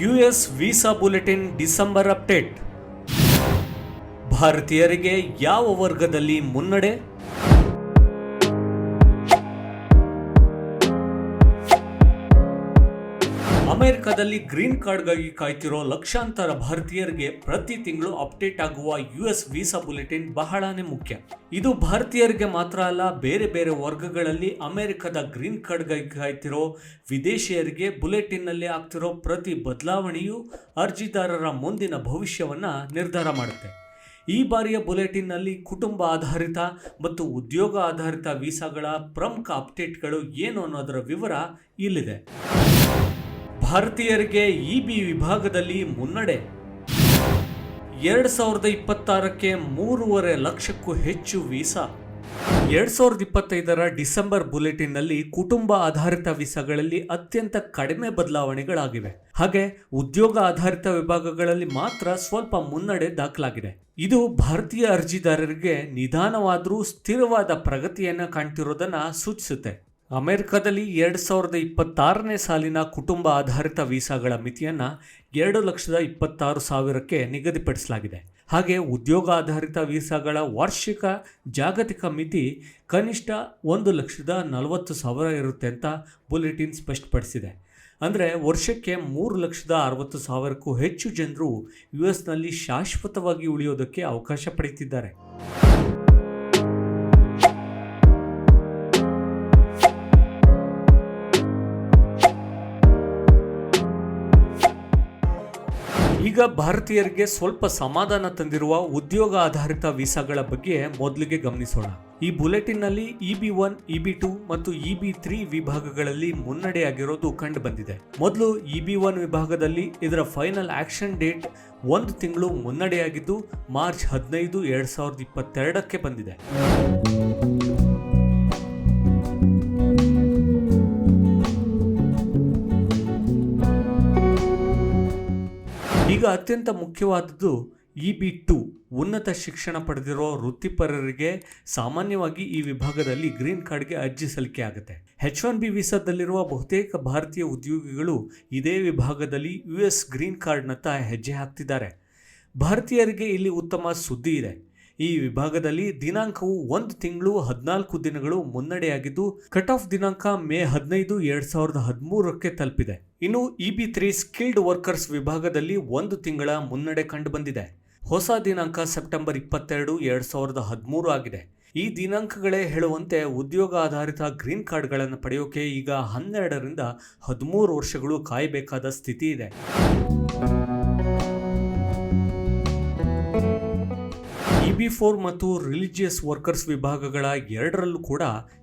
US visa bulletin December update. ಭಾರತೀಯರಿಗೆ ಯಾವ ವರ್ಗದಲ್ಲಿ ಮುನ್ನಡೆ? ಅಮೆರಿಕದಲ್ಲಿ ಗ್ರೀನ್ ಕಾರ್ಡ್ಗಾಗಿ ಕಾಯ್ತಿರೋ ಲಕ್ಷಾಂತರ ಭಾರತೀಯರಿಗೆ ಪ್ರತಿ ತಿಂಗಳು ಅಪ್ಡೇಟ್ ಆಗುವ ಯು ಎಸ್ ವೀಸಾ ಬುಲೆಟಿನ್ ಬಹಳಾನೇ ಮುಖ್ಯ. ಇದು ಭಾರತೀಯರಿಗೆ ಮಾತ್ರ ಅಲ್ಲ, ಬೇರೆ ಬೇರೆ ವರ್ಗಗಳಲ್ಲಿ ಅಮೆರಿಕದ ಗ್ರೀನ್ ಕಾರ್ಡ್ಗಾಗಿ ಕಾಯ್ತಿರೋ ವಿದೇಶಿಯರಿಗೆ ಬುಲೆಟಿನ್ನಲ್ಲಿ ಆಗ್ತಿರೋ ಪ್ರತಿ ಬದಲಾವಣೆಯು ಅರ್ಜಿದಾರರ ಮುಂದಿನ ಭವಿಷ್ಯವನ್ನ ನಿರ್ಧಾರ ಮಾಡುತ್ತೆ. ಈ ಬಾರಿಯ ಬುಲೆಟಿನ್ನಲ್ಲಿ ಕುಟುಂಬ ಆಧಾರಿತ ಮತ್ತು ಉದ್ಯೋಗ ಆಧಾರಿತ ವೀಸಾಗಳ ಪ್ರಮುಖ ಅಪ್ಡೇಟ್ಗಳು ಏನು ಅನ್ನೋದರ ವಿವರ ಇಲ್ಲಿದೆ. ಭಾರತೀಯರಿಗೆ ಇ ಬಿ ವಿಭಾಗದಲ್ಲಿ ಮುನ್ನಡೆ. ಎರಡ್ ಸಾವಿರದ ಇಪ್ಪತ್ತಾರಕ್ಕೆ ಮೂರುವರೆ ಲಕ್ಷಕ್ಕೂ ಹೆಚ್ಚು ವೀಸಾ. ಎರಡು ಸಾವಿರದ ಇಪ್ಪತ್ತೈದರ ಡಿಸೆಂಬರ್ ಬುಲೆಟಿನ್ನಲ್ಲಿ ಕುಟುಂಬ ಆಧಾರಿತ ವೀಸಾಗಳಲ್ಲಿ ಅತ್ಯಂತ ಕಡಿಮೆ ಬದಲಾವಣೆಗಳಾಗಿವೆ. ಹಾಗೆ, ಉದ್ಯೋಗ ಆಧಾರಿತ ವಿಭಾಗಗಳಲ್ಲಿ ಮಾತ್ರ ಸ್ವಲ್ಪ ಮುನ್ನಡೆ ದಾಖಲಾಗಿದೆ. ಇದು ಭಾರತೀಯ ಅರ್ಜಿದಾರರಿಗೆ ನಿಧಾನವಾದರೂ ಸ್ಥಿರವಾದ ಪ್ರಗತಿಯನ್ನು ಕಾಣ್ತಿರೋದನ್ನು ಸೂಚಿಸುತ್ತೆ. ಅಮೆರಿಕದಲ್ಲಿ ಎರಡು ಸಾವಿರದ ಇಪ್ಪತ್ತಾರನೇ ಸಾಲಿನ ಕುಟುಂಬ ಆಧಾರಿತ ವೀಸಾಗಳ ಮಿತಿಯನ್ನು ಎರಡು ಲಕ್ಷದ ಇಪ್ಪತ್ತಾರು ಸಾವಿರಕ್ಕೆ ನಿಗದಿಪಡಿಸಲಾಗಿದೆ. ಹಾಗೆ ಉದ್ಯೋಗ ಆಧಾರಿತ ವೀಸಾಗಳ ವಾರ್ಷಿಕ ಜಾಗತಿಕ ಮಿತಿ ಕನಿಷ್ಠ ಒಂದು ಲಕ್ಷದ ನಲವತ್ತು ಸಾವಿರ ಇರುತ್ತೆ ಅಂತ ಬುಲೆಟಿನ್ ಸ್ಪಷ್ಟಪಡಿಸಿದೆ. ಅಂದರೆ ವರ್ಷಕ್ಕೆ ಮೂರು ಲಕ್ಷದ ಅರವತ್ತು ಸಾವಿರಕ್ಕೂ ಹೆಚ್ಚು ಜನರು ಯು ಎಸ್ನಲ್ಲಿ ಶಾಶ್ವತವಾಗಿ ಉಳಿಯೋದಕ್ಕೆ ಅವಕಾಶ ಪಡೆಯುತ್ತಿದ್ದಾರೆ. ಈಗ ಭಾರತೀಯರಿಗೆ ಸ್ವಲ್ಪ ಸಮಾಧಾನ ತಂದಿರುವ ಉದ್ಯೋಗ ಆಧಾರಿತ ವೀಸಾಗಳ ಬಗ್ಗೆ ಮೊದಲಿಗೆ ಗಮನಿಸೋಣ. ಈ ಬುಲೆಟಿನ್ನಲ್ಲಿ E B one E B two ಮತ್ತು ಇ ಬಿ ತ್ರೀ ವಿಭಾಗಗಳಲ್ಲಿ ಮುನ್ನಡೆಯಾಗಿರೋದು ಕಂಡು ಬಂದಿದೆ. ಮೊದಲು ಇ ಬಿ ಒನ್ ವಿಭಾಗದಲ್ಲಿ ಇದರ ಫೈನಲ್ ಆಕ್ಷನ್ ಡೇಟ್ ಒಂದು ತಿಂಗಳು ಮುನ್ನಡೆಯಾಗಿದ್ದು ಮಾರ್ಚ್ ಹದಿನೈದು, ಎರಡ್ ಸಾವಿರದ ಇಪ್ಪತ್ತೆರಡಕ್ಕೆ ಬಂದಿದೆ. ಈಗ ಅತ್ಯಂತ ಮುಖ್ಯವಾದದ್ದು ಇ ಬಿ ಟು, ಉನ್ನತ ಶಿಕ್ಷಣ ಪಡೆದಿರೋ ವೃತ್ತಿಪರರಿಗೆ ಸಾಮಾನ್ಯವಾಗಿ ಈ ವಿಭಾಗದಲ್ಲಿ ಗ್ರೀನ್ ಕಾರ್ಡ್ಗೆ ಅರ್ಜಿ ಸಲ್ಲಿಕೆ ಆಗುತ್ತೆ. ಹೆಚ್ ಒನ್ ಬಿ ವೀಸಾದಲ್ಲಿರುವ ಬಹುತೇಕ ಭಾರತೀಯ ಉದ್ಯೋಗಿಗಳು ಇದೇ ವಿಭಾಗದಲ್ಲಿ ಯು ಎಸ್ ಗ್ರೀನ್ ಕಾರ್ಡ್ನತ್ತ ಹೆಜ್ಜೆ ಹಾಕ್ತಿದ್ದಾರೆ. ಭಾರತೀಯರಿಗೆ ಇಲ್ಲಿ ಉತ್ತಮ ಸುದ್ದಿ ಇದೆ. ಈ ವಿಭಾಗದಲ್ಲಿ ದಿನಾಂಕವು ಒಂದು ತಿಂಗಳು ಹದಿನಾಲ್ಕು ದಿನಗಳು ಮುನ್ನಡೆಯಾಗಿದ್ದು, ಕಟ್ ಆಫ್ ದಿನಾಂಕ ಮೇ ಹದಿನೈದು ಎರಡ್ ಸಾವಿರದ ಹದಿಮೂರಕ್ಕೆ ತಲುಪಿದೆ. ಇನ್ನು E B three skilled workers ವಿಭಾಗದಲ್ಲಿ ಒಂದು ತಿಂಗಳ ಮುನ್ನಡೆ ಕಂಡುಬಂದಿದೆ. ಹೊಸ ದಿನಾಂಕ ಸೆಪ್ಟೆಂಬರ್ ಇಪ್ಪತ್ತೆರಡು ಎರಡ್ ಸಾವಿರದ ಹದಿಮೂರು ಆಗಿದೆ. ಈ ದಿನಾಂಕಗಳೇ ಹೇಳುವಂತೆ ಉದ್ಯೋಗ ಆಧಾರಿತ ಗ್ರೀನ್ ಕಾರ್ಡ್ಗಳನ್ನು ಪಡೆಯೋಕೆ ಈಗ ಹನ್ನೆರಡರಿಂದ ಹದಿಮೂರು ವರ್ಷಗಳು ಕಾಯಬೇಕಾದ ಸ್ಥಿತಿ ಇದೆ. ಇ ಬಿ ಫೋರ್ ಮತ್ತು ರಿಲಿಜಿಯಸ್ ವರ್ಕರ್ಸ್ ವಿಭಾಗಗಳ ಎರಡರಲ್ಲೂ ಕೂಡ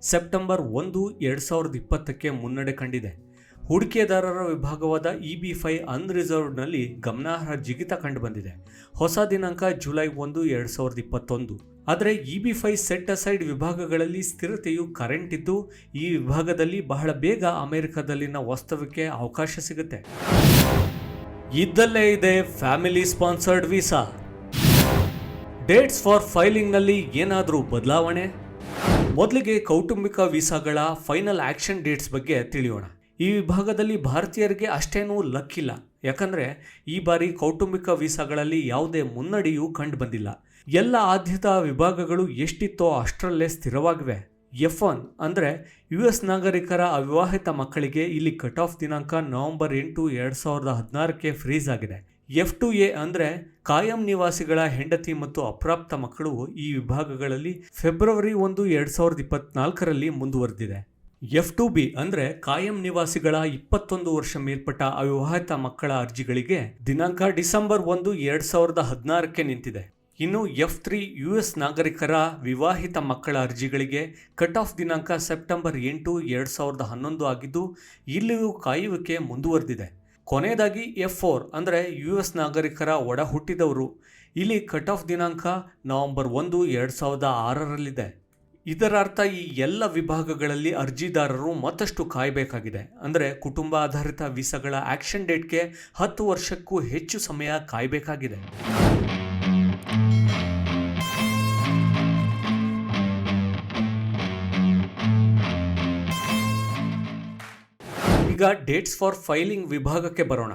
ಸೆಪ್ಟೆಂಬರ್ ಒಂದು, ಎರಡು ಸಾವಿರದ ಇಪ್ಪತ್ತಕ್ಕೆ ಮುನ್ನಡೆ ಕಂಡಿದೆ. ಹೂಡಿಕೆದಾರರ ವಿಭಾಗವಾದ ಇ ಬಿ ಫೈ ಅನ್ರಿಸರ್ವ್ಡ್ನಲ್ಲಿ ಗಮನಾರ್ಹ ಜಿಗಿತ ಕಂಡುಬಂದಿದೆ. ಹೊಸ ದಿನಾಂಕ ಜುಲೈ ಒಂದು, ಎರಡು ಸಾವಿರದ ಇಪ್ಪತ್ತೊಂದು. ಆದರೆ E B five set aside ವಿಭಾಗಗಳಲ್ಲಿ ಸ್ಥಿರತೆಯು ಕರೆಂಟ್ ಇದ್ದು, ಈ ವಿಭಾಗದಲ್ಲಿ ಬಹಳ ಬೇಗ ಅಮೆರಿಕದಲ್ಲಿನ ವಾಸ್ತವಕ್ಕೆ ಅವಕಾಶ ಸಿಗುತ್ತೆ. ಇದ್ದಲ್ಲೇ ಇದೆ family sponsored visa. Dates for ಫೈಲಿಂಗ್ನಲ್ಲಿ ಏನಾದರೂ ಬದಲಾವಣೆ? ಮೊದಲಿಗೆ ಕೌಟುಂಬಿಕ ವೀಸಾಗಳ ಫೈನಲ್ ಆಕ್ಷನ್ ಡೇಟ್ಸ್ ಬಗ್ಗೆ ತಿಳಿಯೋಣ. ಈ ವಿಭಾಗದಲ್ಲಿ ಭಾರತೀಯರಿಗೆ ಅಷ್ಟೇನೂ ಲಕ್ಕಿಲ್ಲ. ಯಾಕಂದರೆ ಈ ಬಾರಿ ಕೌಟುಂಬಿಕ ವೀಸಾಗಳಲ್ಲಿ ಯಾವುದೇ ಮುನ್ನಡೆಯೂ ಕಂಡು ಬಂದಿಲ್ಲ ಎಲ್ಲ ಆದ್ಯತಾ ವಿಭಾಗಗಳು ಎಷ್ಟಿತ್ತೋ ಅಷ್ಟರಲ್ಲೇ ಸ್ಥಿರವಾಗಿವೆ. ಎಫ್ ಒನ್ ಅಂದರೆ ಯು ಎಸ್ ನಾಗರಿಕರ ಅವಿವಾಹಿತ ಮಕ್ಕಳಿಗೆ ಇಲ್ಲಿ ಕಟ್ ಆಫ್ ದಿನಾಂಕ ನವೆಂಬರ್ ಎಂಟು ಎರಡು ಸಾವಿರದ ಹದಿನಾರಕ್ಕೆ ಫ್ರೀಸ್ ಆಗಿದೆ. ಎಫ್ ಟು ಎ ಅಂದರೆ ಕಾಯಂ ನಿವಾಸಿಗಳ ಹೆಂಡತಿ ಮತ್ತು ಅಪ್ರಾಪ್ತ ಮಕ್ಕಳು ಈ ವಿಭಾಗಗಳಲ್ಲಿ ಫೆಬ್ರವರಿ ಒಂದು ಎರಡು ಸಾವಿರದ ಇಪ್ಪತ್ನಾಲ್ಕರಲ್ಲಿ ಮುಂದುವರೆದಿದೆ. ಎಫ್ ಟು ಬಿ ಅಂದರೆ ಕಾಯಂ ನಿವಾಸಿಗಳ ಇಪ್ಪತ್ತೊಂದು ವರ್ಷ ಮೇಲ್ಪಟ್ಟ ಅವಿವಾಹಿತ ಮಕ್ಕಳ ಅರ್ಜಿಗಳಿಗೆ ದಿನಾಂಕ ಡಿಸೆಂಬರ್ ಒಂದು ಎರಡು ಸಾವಿರದ ಹದಿನಾರಕ್ಕೆ ನಿಂತಿದೆ. ಇನ್ನು ಎಫ್ ತ್ರೀ ಯು ಎಸ್ ನಾಗರಿಕರ ವಿವಾಹಿತ ಮಕ್ಕಳ ಅರ್ಜಿಗಳಿಗೆ ಕಟ್ ಆಫ್ ದಿನಾಂಕ ಸೆಪ್ಟೆಂಬರ್ ಎಂಟು ಎರಡು ಸಾವಿರದ ಹನ್ನೊಂದು ಆಗಿದ್ದು, ಇಲ್ಲಿಯೂ ಕಾಯುವಿಕೆ ಮುಂದುವರೆದಿದೆ. ಕೊನೆಯದಾಗಿ ಎಫ್ ಫೋರ್ ಅಂದರೆ ಯು ಎಸ್ ನಾಗರಿಕರ ಒಡ ಹುಟ್ಟಿದವರು. ಇಲ್ಲಿ ಕಟ್ ಆಫ್ ದಿನಾಂಕ ನವೆಂಬರ್ ಒಂದು, ಎರಡು ಸಾವಿರದ ಆರರಲ್ಲಿದೆ. ಇದರ ಅರ್ಥ ಈ ಎಲ್ಲ ವಿಭಾಗಗಳಲ್ಲಿ ಅರ್ಜಿದಾರರು ಮತ್ತಷ್ಟು ಕಾಯಬೇಕಾಗಿದೆ. ಅಂದರೆ ಕುಟುಂಬ ಆಧಾರಿತ ವೀಸಾಗಳ ಆ್ಯಕ್ಷನ್ ಡೇಟ್ಗೆ ಹತ್ತು ವರ್ಷಕ್ಕೂ ಹೆಚ್ಚು ಸಮಯ ಕಾಯಬೇಕಾಗಿದೆ. ಈಗ ಡೇಟ್ಸ್ ಫಾರ್ ಫೈಲಿಂಗ್ ವಿಭಾಗಕ್ಕೆ ಬರೋಣ.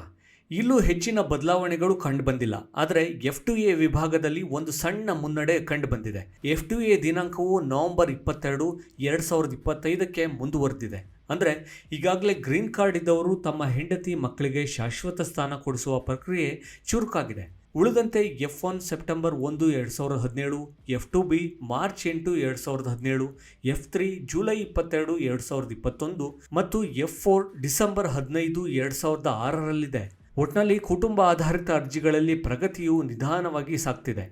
ಇಲ್ಲೂ ಹೆಚ್ಚಿನ ಬದಲಾವಣೆಗಳು ಕಂಡುಬಂದಿಲ್ಲ, ಆದರೆ ಎಫ್ ಟು ಎ ವಿಭಾಗದಲ್ಲಿ ಒಂದು ಸಣ್ಣ ಮುನ್ನಡೆ ಕಂಡುಬಂದಿದೆ. ಎಫ್ ಟು ಎ ದಿನಾಂಕವು ನವೆಂಬರ್ ಇಪ್ಪತ್ತೆರಡು, ಎರಡು ಸಾವಿರದ ಇಪ್ಪತ್ತೈದಕ್ಕೆ ಮುಂದುವರೆದಿದೆ. ಅಂದರೆ ಈಗಾಗಲೇ ಗ್ರೀನ್ ಕಾರ್ಡ್ ಇದ್ದವರು ತಮ್ಮ ಹೆಂಡತಿ ಮಕ್ಕಳಿಗೆ ಶಾಶ್ವತ ಸ್ಥಾನ ಕೊಡಿಸುವ ಪ್ರಕ್ರಿಯೆ ಚುರುಕಾಗಿದೆ. ಉಳಿದಂತೆ ಎಫ್ ಒನ್ ಸೆಪ್ಟೆಂಬರ್ ಒಂದು ಎರಡು ಸಾವಿರದ ಹದಿನೇಳು, ಎಫ್ ಟು ಬಿ ಮಾರ್ಚ್ ಎಂಟು ಎರಡು ಸಾವಿರದ ಹದಿನೇಳು, ಎಫ್ ತ್ರೀ ಜುಲೈ ಇಪ್ಪತ್ತೆರಡು ಎರಡು ಸಾವಿರದ ಇಪ್ಪತ್ತೊಂದು ಮತ್ತು ಎಫ್ ಫೋರ್ ಡಿಸೆಂಬರ್ ಹದಿನೈದು ಎರಡು ಸಾವಿರದ ಆರರಲ್ಲಿದೆ. ಒಟ್ನಲ್ಲಿ ಕುಟುಂಬ ಆಧಾರಿತ ಅರ್ಜಿಗಳಲ್ಲಿ ಪ್ರಗತಿಯು ನಿಧಾನವಾಗಿ ಸಾಗ್ತಿದೆ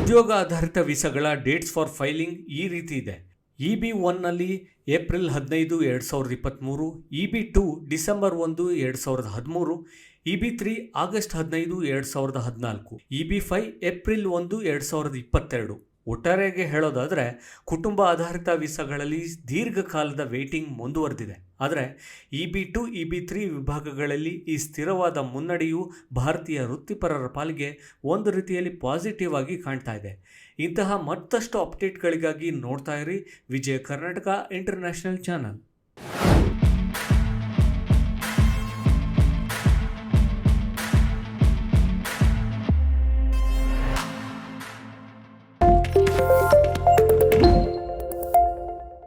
ಉದ್ಯೋಗ ಆಧಾರಿತ ವೀಸಾಗಳ ಡೇಟ್ಸ್ ಫಾರ್ ಫೈಲಿಂಗ್ ಈ ರೀತಿ ಇದೆ. ಇ ಬಿ ಒನ್ನಲ್ಲಿ ಏಪ್ರಿಲ್ ಹದಿನೈದು ಎರಡು ಸಾವಿರದ ಇಪ್ಪತ್ತ್ಮೂರು ಇ ಬಿ ಟು ಡಿಸೆಂಬರ್ ಒಂದು ಎರಡು ಸಾವಿರದ ಹದಿಮೂರು ಇ ಬಿ ತ್ರೀ ಆಗಸ್ಟ್ ಹದಿನೈದು ಎರಡು ಸಾವಿರದ ಹದಿನಾಲ್ಕು ಇ ಬಿ ಫೈ ಏಪ್ರಿಲ್ ಒಂದು ಎರಡು ಸಾವಿರದ ಇಪ್ಪತ್ತೆರಡು. ಒಟ್ಟಾರೆಯಾಗಿ ಹೇಳೋದಾದರೆ, ಕುಟುಂಬ ಆಧಾರಿತ ವೀಸಾಗಳಲ್ಲಿ ದೀರ್ಘಕಾಲದ ವೇಟಿಂಗ್ ಮುಂದುವರೆದಿದೆ. ಆದರೆ E B two E B three ವಿಭಾಗಗಳಲ್ಲಿ ಈ ಸ್ಥಿರವಾದ ಮುನ್ನಡೆಯು ಭಾರತೀಯ ವೃತ್ತಿಪರರ ಪಾಲಿಗೆ ಒಂದು ರೀತಿಯಲ್ಲಿ ಪಾಸಿಟಿವ್ ಆಗಿ ಕಾಣ್ತಾ ಇದೆ. ಇಂತಹ ಮತ್ತಷ್ಟು ಅಪ್ಡೇಟ್ಗಳಿಗಾಗಿ ನೋಡ್ತಾ ಇರಿ ವಿಜಯ ಕರ್ನಾಟಕ ಇಂಟರ್ನ್ಯಾಷನಲ್ ಚಾನಲ್.